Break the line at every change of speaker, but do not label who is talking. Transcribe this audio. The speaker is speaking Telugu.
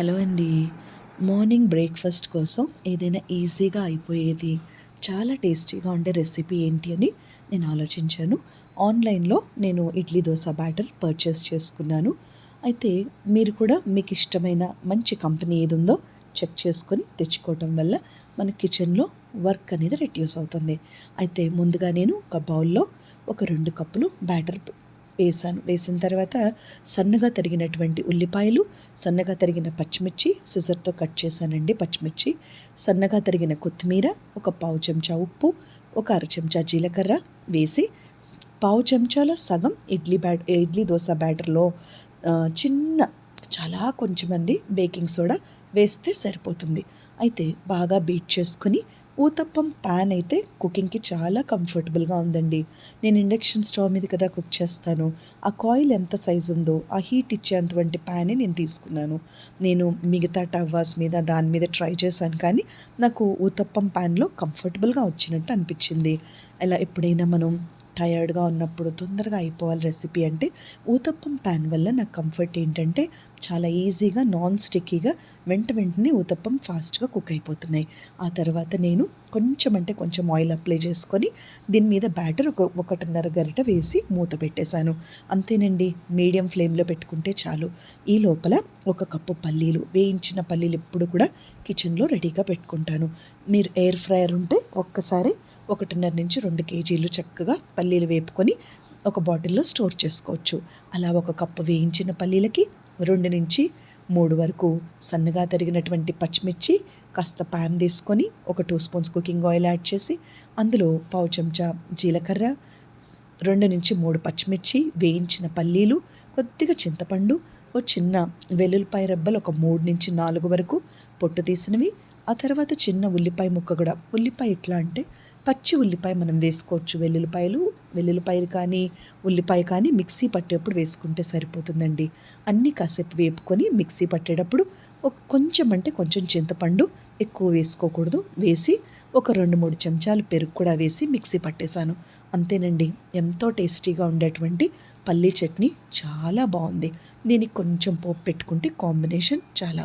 హలో అండి. మార్నింగ్ బ్రేక్ఫాస్ట్ కోసం ఏదైనా ఈజీగా అయిపోయేది చాలా టేస్టీగా ఉండే రెసిపీ ఏంటి అని నేను ఆలోచించాను. ఆన్లైన్లో నేను ఇడ్లీ దోశ బ్యాటర్ పర్చేస్ చేసుకున్నాను. అయితే మీరు కూడా మీకు ఇష్టమైన మంచి కంపెనీ ఏది ఉందో చెక్ చేసుకొని తెచ్చుకోవటం వల్ల మన కిచెన్లో వర్క్ అనేది రెడ్యూస్ అవుతుంది. అయితే ముందుగా నేను ఒక బౌల్లో ఒక రెండు కప్పులు బ్యాటర్ వేసాను. వేసిన తర్వాత సన్నగా తరిగినటువంటి ఉల్లిపాయలు సన్నగా తరిగిన పచ్చిమిర్చి సిజర్తో కట్ చేశానండి పచ్చిమిర్చి. సన్నగా తరిగిన కొత్తిమీర ఒక పావు చెంచా ఉప్పు ఒక అర చెంచా జీలకర్ర వేసి పావు చెంచాలో సగం ఇడ్లీ బ్యాట్ ఇడ్లీ దోశ బ్యాటర్లో చిన్న చాలా కొంచెమండి బేకింగ్ సోడా వేస్తే సరిపోతుంది. అయితే బాగా బీట్ చేసుకొని ఊతప్పం ప్యాన్ అయితే కుకింగ్కి చాలా కంఫర్టబుల్గా ఉందండి. నేను ఇండక్షన్ స్టవ్ మీద కదా కుక్ చేస్తాను. ఆ కాయిల్ ఎంత సైజు ఉందో ఆ హీట్ ఇచ్చేంతవంటి ప్యానే నేను తీసుకున్నాను. నేను మిగతా టవ్వాస్ మీద దాని మీద ట్రై చేశాను కానీ నాకు ఊతప్పం ప్యాన్లో కంఫర్టబుల్గా వచ్చినట్టు అనిపించింది. అలా ఎప్పుడైనా మనం టయర్డ్గా ఉన్నప్పుడు తొందరగా అయిపోవాలి రెసిపీ అంటే ఊతప్పం ప్యాన్ వల్ల నాకు కంఫర్ట్ ఏంటంటే చాలా ఈజీగా నాన్ స్టిక్కీగా వెంట వెంటనే ఊతప్పం ఫాస్ట్గా కుక్ అయిపోతున్నాయి. ఆ తర్వాత నేను కొంచెం అంటే కొంచెం ఆయిల్ అప్లై చేసుకొని దీని మీద బ్యాటర్ ఒక ఒకటిన్నర గరిట వేసి మూత పెట్టేశాను. అంతేనండి మీడియం ఫ్లేమ్లో పెట్టుకుంటే చాలు. ఈ లోపల ఒక కప్పు పల్లీలు వేయించిన పల్లీలు ఎప్పుడు కూడా కిచెన్లో రెడీగా పెట్టుకుంటాను. మీరు ఎయిర్ ఫ్రైయర్ ఉంటే ఒక్కసారి ఒకటిన్నర నుంచి రెండు కేజీలు చక్కగా పల్లీలు వేపుకొని ఒక బాటిల్లో స్టోర్ చేసుకోవచ్చు. అలా ఒక కప్పు వేయించిన పల్లీలకి రెండు నుంచి మూడు వరకు సన్నగా తరిగినటువంటి పచ్చిమిర్చి కాస్త పాన్ తీసుకొని ఒక two spoons cooking oil add చేసి అందులో పావు చెంచా జీలకర్ర రెండు నుంచి మూడు పచ్చిమిర్చి వేయించిన పల్లీలు కొద్దిగా చింతపండు ఓ చిన్న వెల్లుల్లిపాయ రెబ్బలు ఒక మూడు నుంచి నాలుగు వరకు పొట్టు తీసినవి ఆ తర్వాత చిన్న ఉల్లిపాయ ముక్క కూడా. ఉల్లిపాయ ఎట్లా అంటే పచ్చి ఉల్లిపాయ మనం వేసుకోవచ్చు. వెల్లుల్లిపాయలు వెల్లుల్లిపాయలు కానీ ఉల్లిపాయ కానీ మిక్సీ పట్టేటప్పుడు వేసుకుంటే సరిపోతుందండి. అన్నీ కాసేపు వేపుకొని మిక్సీ పట్టేటప్పుడు ఒక కొంచెం అంటే కొంచెం చింతపండు ఎక్కువ వేసుకోకూడదు. వేసి ఒక రెండు మూడు చెంచాలు పెరుగు కూడా వేసి మిక్సీ పట్టేశాను. అంతేనండి. ఎంతో టేస్టీగా ఉండేటువంటి పల్లీ చట్నీ చాలా బాగుంది. దీనికి కొంచెం పోపు పెట్టుకుంటే కాంబినేషన్ చాలా